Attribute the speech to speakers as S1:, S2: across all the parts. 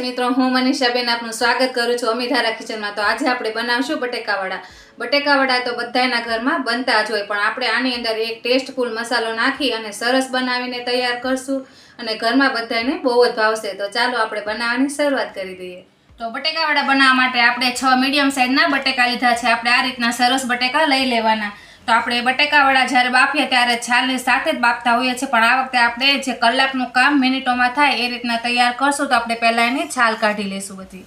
S1: મિત્રો, હું મનીષાબેન આપનું સ્વાગત કરું છું અમીધારા કિચનમાં. તો આજે આપણે બનાવશું બટેકાવડા. બટેકાવાડા તો બધાના ઘરમાં બનતા જ હોય, પણ આપણે આની અંદર એક ટેસ્ટફુલ મસાલો નાખી અને સરસ બનાવીને તૈયાર કરશું અને ઘરમાં બધાને બહુ જ ભાવશે. તો ચાલો આપણે બનાવવાની શરૂઆત કરી દઈએ. તો બટેકાવડા બનાવવા માટે આપણે છ મીડિયમ સાઇઝના બટેકા લીધા છે. આપણે આ રીતના સરસ બટેકા લઈ લેવાના. તો આપણે બટેકાવાળા જ્યારે બાફીએ ત્યારે છાલની સાથે જ બાફતા હોઈએ છીએ. પણ આ વખતે આપણે જે કલાકનું કામ મિનિટોમાં થાય એ રીતના તૈયાર કરશું તો આપણે પહેલાં એની છાલ કાઢી લઈશું બધી.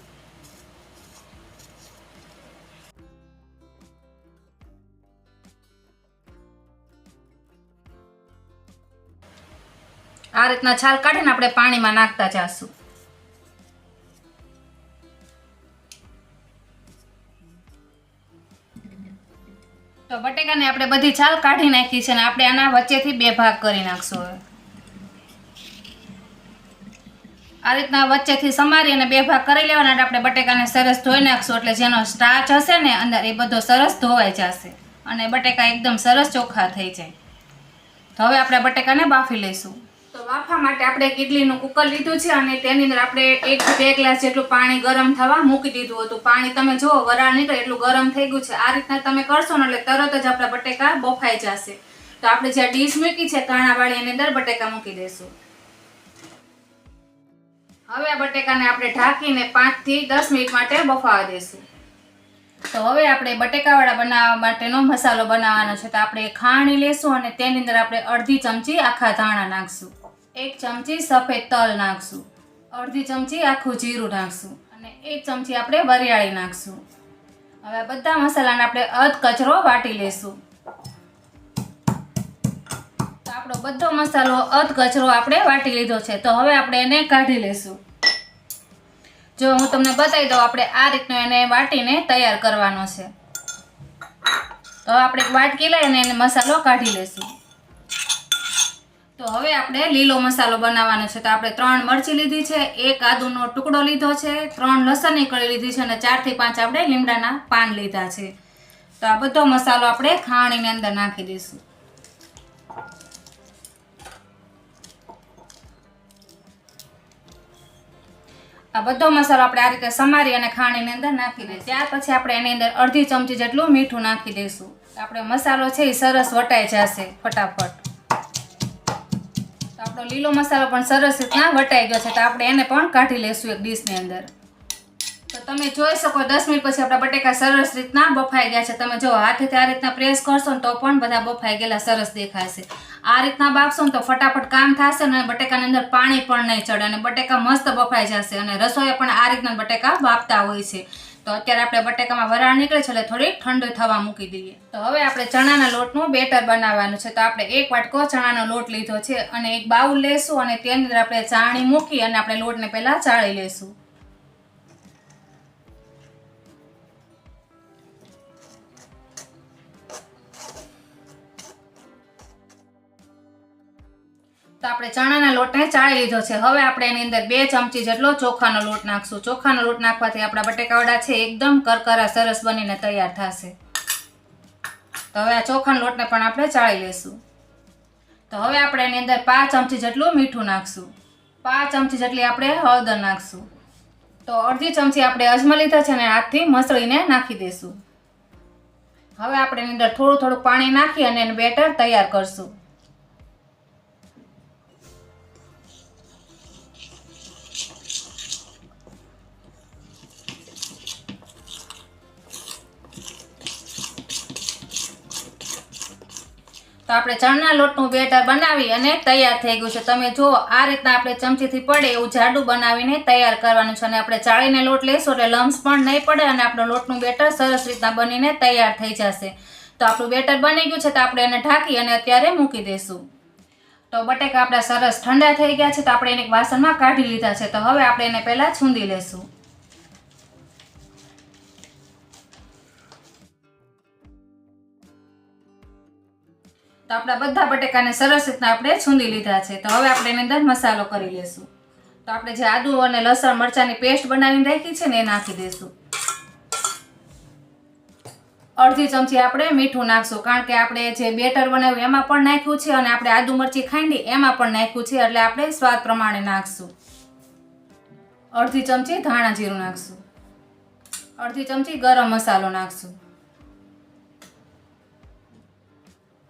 S1: આ રીતના છાલ કાઢીને આપણે પાણીમાં નાખતા જાશું. તો બટેકાને આપણે બધી છાલ કાઢી નાખી છે અને આપણે આના વચ્ચેથી બે ભાગ કરી નાખશું હવે. આ રીતના વચ્ચેથી સમારી અને બે ભાગ કરી લેવાના એટલે આપણે બટેકાને સરસ ધોઈ નાખશું એટલે જેનો સ્ટાચ હશે ને અંદર એ બધો સરસ ધોવાઈ જશે અને બટેકા એકદમ સરસ ચોખ્ખા થઈ જાય. તો હવે આપણે બટેકાને બાફી લઈશું. તો વાફા માટે આપણે એક ઇડલીનું કુકર લીધું છે અને તેની અંદર આપણે એક બે ગ્લાસ જેટલું પાણી ગરમ થવા મૂકી દીધું હતું. પાણી તમે જુઓ વરાળ નીકળે એટલું ગરમ થઈ ગયું છે. આ રીતના તમે કરશો ને એટલે તરત જ આપણા બટેકા બફાઈ જશે. તો આપણે જ્યાં ડીશ મૂકી છે કાણાવાળી એની અંદર બટેકા મૂકી દઈશું. હવે આ બટેકાને આપણે ઢાંકીને પાંચથી દસ મિનિટ માટે બફાવા દઈશું. તો હવે આપણે બટેકાવાળા બનાવવા માટેનો મસાલો બનાવવાનો છે. તો આપણે ખાણી લેશું અને તેની અંદર આપણે અડધી ચમચી આખા ધાણા નાખશું. એક ચમચી સફેદ તલ નાખશું. અડધી ચમચી આખું જીરું નાખશું અને એક ચમચી આપણે વરિયાળી નાખશું. હવે બધા મસાલાને આપણે અધ કચરો વાટી લેશું. તો આપણો બધો મસાલો અધ કચરો આપણે વાટી લીધો છે. તો હવે આપણે એને કાઢી લેશું. જો હું તમને બતાવી દઉં, આપણે આ રીતનો એને વાટીને તૈયાર કરવાનો છે. તો આપણે વાટકી લઈને એને મસાલો કાઢી લેશું. તો હવે આપણે લીલો મસાલો બનાવવાનો છે. તો આપણે ત્રણ મરચી લીધી છે, એક આદુનો ટુકડો લીધો છે, ત્રણ લસણની કળી લીધી છે અને ચારથી પાંચ આપણે લીમડાના પાન લીધા છે. તો આ બધો મસાલો આપણે ખાણીની અંદર નાખી દઈશું. આ બધો મસાલો આપણે આ રીતે સમારી અને ખાણીની અંદર નાખી દઈએ. ત્યાર પછી આપણે એની અંદર અડધી ચમચી જેટલું મીઠું નાખી દઈશું. આપણે મસાલો છે એ સરસ વટાઈ જશે ફટાફટ. આપણો લીલો મસાલો પણ સરસ રીતના વટાઈ ગયો છે તો આપણે એને પણ કાઢી લઈશું એક ડીશની અંદર. તો તમે જોઈ શકો દસ મિનિટ પછી આપણા બટેકા સરસ રીતના બફાઈ ગયા છે. તમે જો હાથેથી આ રીતના પ્રેસ કરશો ને તો પણ બધા બફાઈ ગયેલા સરસ દેખાશે. આ રીતના બાફશો ને તો ફટાફટ કામ થશે ને બટેકાની અંદર પાણી પણ નહીં ચડે અને બટેકા મસ્ત બફાઈ જશે અને રસોઈ પણ આ રીતના બટેકા બાફતા હોય છે. તો અત્યારે આપણે બટેકામાં વરાળ નીકળે છે એટલે થોડી ઠંડુ થવા મૂકી દઈએ. તો હવે આપણે ચણાના લોટનું બેટર બનાવવાનું છે. તો આપણે એક વાટકો ચણાનો લોટ લીધો છે અને એક બાઉલ લેશું અને તેની અંદર આપણે ચાણી મૂકી અને આપણે લોટને પહેલાં ચાળી લેશું. તો આપણે ચણાના લોટને ચાળી લીધો છે. હવે આપણે એની અંદર બે ચમચી જેટલો ચોખાનો લોટ નાખશું. ચોખાનો લોટ નાખવાથી આપણા બટેકાવડા છે એકદમ કરકરા સરસ બનીને તૈયાર થશે. તો હવે આ ચોખાના લોટને પણ આપણે ચાળી લઈશું. તો હવે આપણે એની અંદર પાંચ ચમચી જેટલું મીઠું નાખશું. પાંચ ચમચી જેટલી આપણે હળદર નાખશું. તો અડધી ચમચી આપણે અજમા લીધા છે અને હાથથી મસળીને નાખી દઈશું. હવે આપણે એની અંદર થોડું થોડું પાણી નાખી અને એનું બેટર તૈયાર કરશું. આપણે ચણના લોટનું બેટર બનાવી અને તૈયાર થઈ ગયું છે. તમે જુઓ, આ રીતના આપણે ચમચીથી પડે એવું જાડું બનાવીને તૈયાર કરવાનું છે અને આપણે ચાળીને લોટ લઈશું એટલે લમ્સ પણ નહીં પડે અને આપણું લોટનું બેટર સરસ રીતના બનીને તૈયાર થઈ જશે. તો આપણું બેટર બની ગયું છે તો આપણે એને ઢાંકી અને અત્યારે મૂકી દઈશું. તો બટેકા આપણા સરસ ઠંડા થઈ ગયા છે તો આપણે એને વાસણમાં કાઢી લીધા છે. તો હવે આપણે એને પહેલાં છૂંદી લેશું આપણા બધા બટેકાને સરસ રીતના આપણે છૂંદી લીધા છે. તો હવે આપણે એની અંદર મસાલો કરી લઈશું તો આપણે જે આદુ અને લસણ મરચાંની પેસ્ટ બનાવીને રાખી છે ને એ નાખી દઈશું અડધી ચમચી આપણે મીઠું નાખશું, કારણ કે આપણે જે બેટર બનાવ્યું એમાં પણ નાખ્યું છે અને આપણે આદુ મરચી ખાંડી એમાં પણ નાખ્યું છે, એટલે આપણે સ્વાદ પ્રમાણે નાખશું. અડધી ચમચી ધાણા જીરું નાખશું. અડધી ચમચી ગરમ મસાલો નાખશું.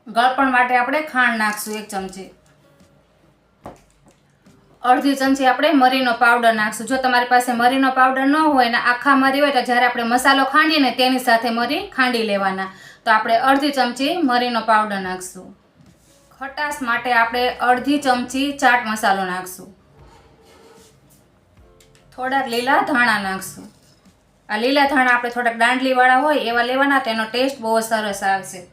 S1: ગળપણ માટે આપણે ખાંડ નાખશું એક ચમચી. અડધી ચમચી આપણે મરીનો પાવડર નાખશું. જો તમારી પાસે મરીનો પાવડર ન હોય ને આખા મરી હોય તો જ્યારે આપણે મસાલો ખાંડીએ ને તેની સાથે મરી ખાંડી લેવાના. તો આપણે અડધી ચમચી મરીનો પાવડર નાખશું. ખટાશ માટે આપણે અડધી ચમચી ચાટ મસાલો નાખશું. થોડાક લીલા ધાણા નાખશું. આ લીલા ધાણા આપણે થોડાક દાંડલીવાળા હોય એવા લેવાના તેનો ટેસ્ટ બહુ સરસ આવશે.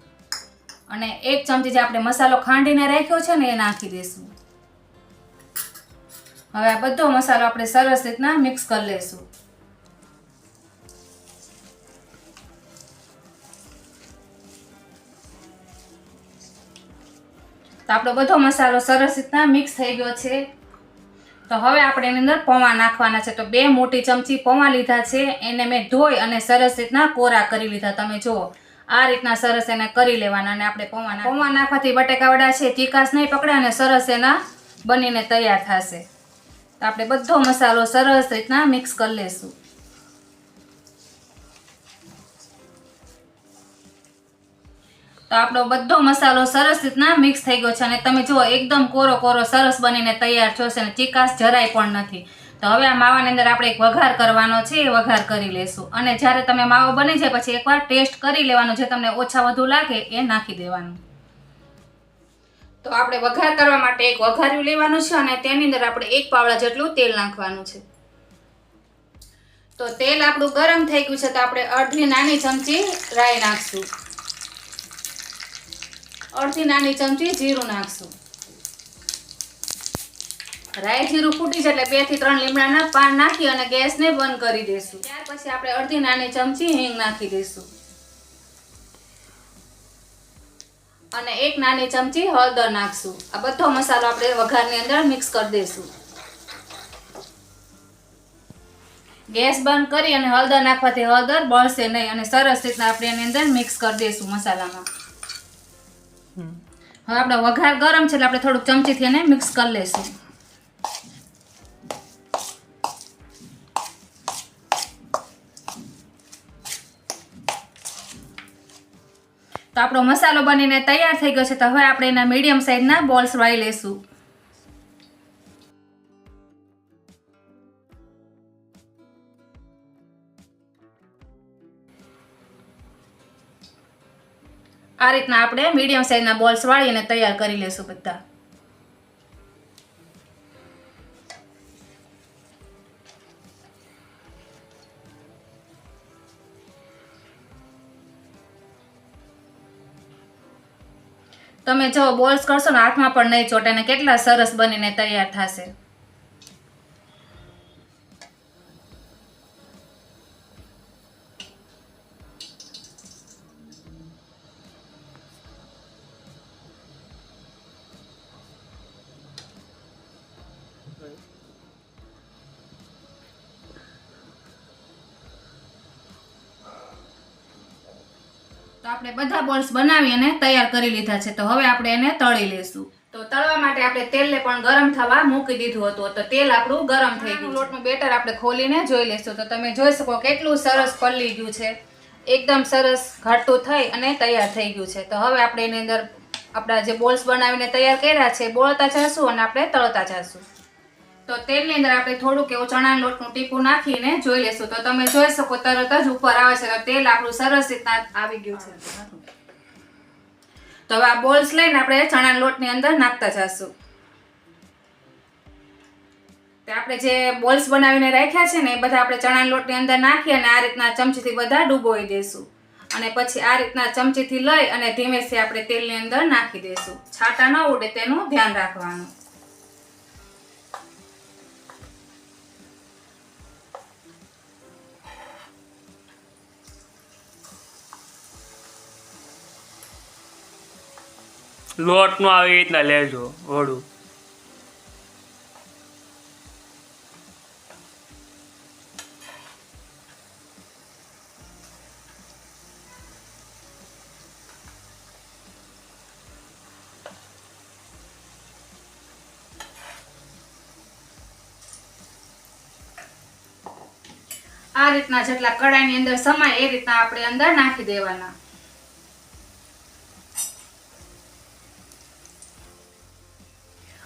S1: અને એક ચમચી જે આપણે મસાલો ખાંડીને રાખ્યો છે ને એ નાખી દઈશું હવે આ બધો મસાલો આપણે સરસ રીતના મિક્સ કરી લઈશું તો આપણો બધો મસાલો સરસ રીતના મિક્સ થઈ ગયો છે. તો હવે આપણે એની અંદર પૌવા નાખવાના છે. તો બે મોટી ચમચી પૌવા લીધા છે. એને મેં ધોઈ અને સરસ રીતના કોરા કરી લીધા. તમે જુઓ. આ રીતના સરસ એને કરી લેવાના અને આપણે પૌવા પૌવા નાખવાથી બટેકાવડા છે ચીકાશ નહીં પકડે અને સરસ એના બનીને તૈયાર થશે. તો આપણે બધો મસાલો સરસ રીતના મિક્સ કરી લેશું. તો આપણો બધો મસાલો સરસ રીતના મિક્સ થઈ ગયો છે અને તમે જુઓ, એકદમ કોરો કોરો સરસ બનીને તૈયાર થયો છે અને ચીકાશ જરાય પણ નથી. તો હવે આ માવાની અંદર આપણે એક વઘાર કરવાનો છે, એ વઘાર કરી લેશું. અને જ્યારે તમે માવો બની જાય પછી એકવાર ટેસ્ટ કરી લેવાનો, જે તમને ઓછા વધુ લાગે એ નાખી દેવાનું. તો આપણે વઘાર કરવા માટે એક વઘાર્યું લેવાનું છે અને તેની અંદર આપણે એક પાવડા જેટલું તેલ નાખવાનું છે. તો તેલ આપણું ગરમ થઈ ગયું છે, તો આપણે અડધી નાની ચમચી રાઈ નાખશું. અડધી નાની ચમચી જીરું નાખશું. રાઈ જીરું ફૂટી છે એટલે બેથી ત્રણ લીમડાના પાન નાખી અને ગેસને બંધ કરી દઈશું ત્યાર પછી આપણે અડધી નાની ચમચી હિંગ નાખી દઈશું અને એક નાની ચમચી હળદર નાખશું. આ બધો મસાલો આપણે વઘારની અંદર મિક્સ કરી દઈશું ગેસ બંધ કરી અને હળદર નાખવાથી હળદર બળશે નહીં અને સરસ રીતના આપણે એની અંદર મિક્સ કરી દઈશું મસાલામાં. હવે આપણો વઘાર ગરમ છે એટલે આપણે થોડુંક ચમચીથી એને મિક્સ કરી લઈશું આપણો મસાલો બનીને તૈયાર થઈ ગયો છે, તો હવે આપણે એના મીડિયમ સાઈઝના બોલ્સ વાળી લેશું આ રીતના આપણે મીડિયમ સાઈઝના બોલ્સ વાળીને તૈયાર કરી લેશું બધા. તમે જો બોલ્સ કરશો ને, હાથમાં પણ નહીં ચોટે ને કેટલા સરસ બનીને તૈયાર થશે. તો આપણે બધા બોલ્સ બનાવી અને તૈયાર કરી લીધા છે. તો હવે આપણે એને તળી લેશું. તો તળવા માટે આપણે તેલને પણ ગરમ થવા મૂકી દીધું હતું. તો તેલ આપણું ગરમ થઈ ગયું લોટનું બેટર આપણે ખોલીને જોઈ લેશું. તો તમે જોઈ શકો કેટલું સરસ પલ્લી ગયું છે. એકદમ સરસ ઘાટું થઈ અને તૈયાર થઈ ગયું છે. તો હવે આપણે એની અંદર આપણા જે બોલ્સ બનાવીને તૈયાર કર્યા છે બોળતા જશું અને આપણે તળતા જશું. તો તેલની અંદર આપણે થોડુંક એવું ચણા લોટનું ટીપું નાખીને જોઈ લેશું તો તમે જોઈ શકો તરત જ ઉપર આવે છે. તો તેલ આપણું સરસ રીતના આવી ગયું છે. તો હવે આ બોલ્સ લઈને આપણે ચણા લોટની અંદર નાખતા જશું. આપણે જે બોલ્સ બનાવીને રાખ્યા છે ને, એ બધા આપણે ચણા લોટની અંદર નાખી અને આ રીતના ચમચીથી બધા ડૂબોઈ દઈશું અને પછી આ રીતના ચમચીથી લઈ અને ધીમેથી આપણે તેલની અંદર નાખી દઈશું છાટા ન ઉડે, તેનું ધ્યાન રાખવાનું.
S2: લોટનું આવી રીતના લેજો, વડું.
S1: આ રીતના જેટલા કડાઈની અંદર સમાય એ રીતના આપણે અંદર નાખી દેવાના.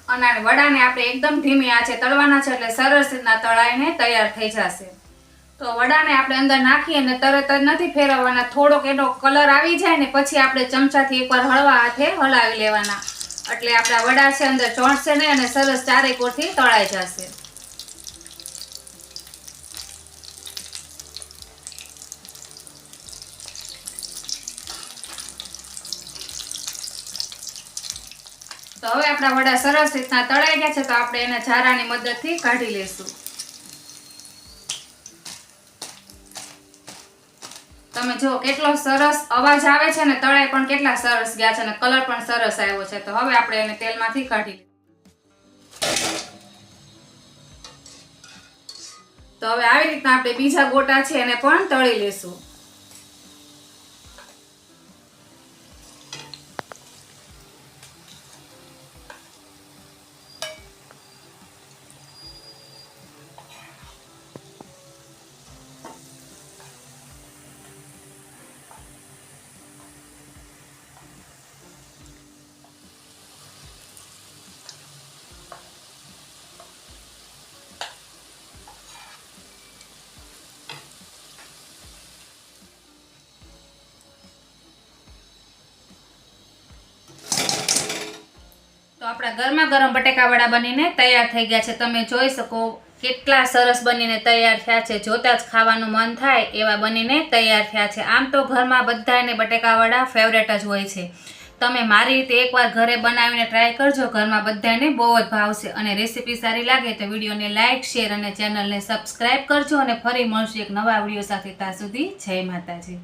S1: અને વડાને આપણે એકદમ ધીમી આંચે તળવાના છે એટલે સરસ રીતના તળાઈને તૈયાર થઈ જશે. તો વડાને આપણે અંદર નાખી અને તરત જ નથી ફેરવવાના, થોડોક એનો કલર આવી જાય ને પછી આપણે ચમચાથી એકવાર હળવા હાથે હલાવી લેવાના. એટલે આપણા વડા છે, અંદર ચોંટશે નહીં અને સરસ ચારે કોરથી તળાઈ જશે. તો હવે આપણા વડા સરસ રીતના તળાઈ ગયા છે, તો આપણે એને ઝારાની મદદથી કાઢી લેશું તમે જુઓ કેટલો સરસ અવાજ આવે છે ને, તળાઈ પણ કેટલા સરસ ગયા છે અને કલર પણ સરસ આવ્યો છે, તો હવે આપણે એને તેલમાંથી કાઢી તો હવે આવી રીતના આપણે બીજા ગોટા છે એને પણ તળી લેશું આપણા ગરમા ગરમ બટેકાવાળા બનીને તૈયાર થઈ ગયા છે. તમે જોઈ શકો કેટલા સરસ બનીને તૈયાર થયા છે. જોતા જ ખાવાનું મન થાય એવા બનીને તૈયાર થયા છે. આમ તો ઘરમાં બધાને બટેકાવાળા ફેવરેટ જ હોય છે. તમે મારી રીતે એકવાર ઘરે બનાવીને ટ્રાય કરજો. ઘરમાં બધાને બહુ જ ભાવશે અને રેસીપી સારી લાગે તો વિડીયોને લાઇક શેર અને ચેનલને સબસ્ક્રાઈબ કરજો અને ફરી મળશું એક નવા વીડિયો સાથે. ત્યાં સુધી જય માતાજી.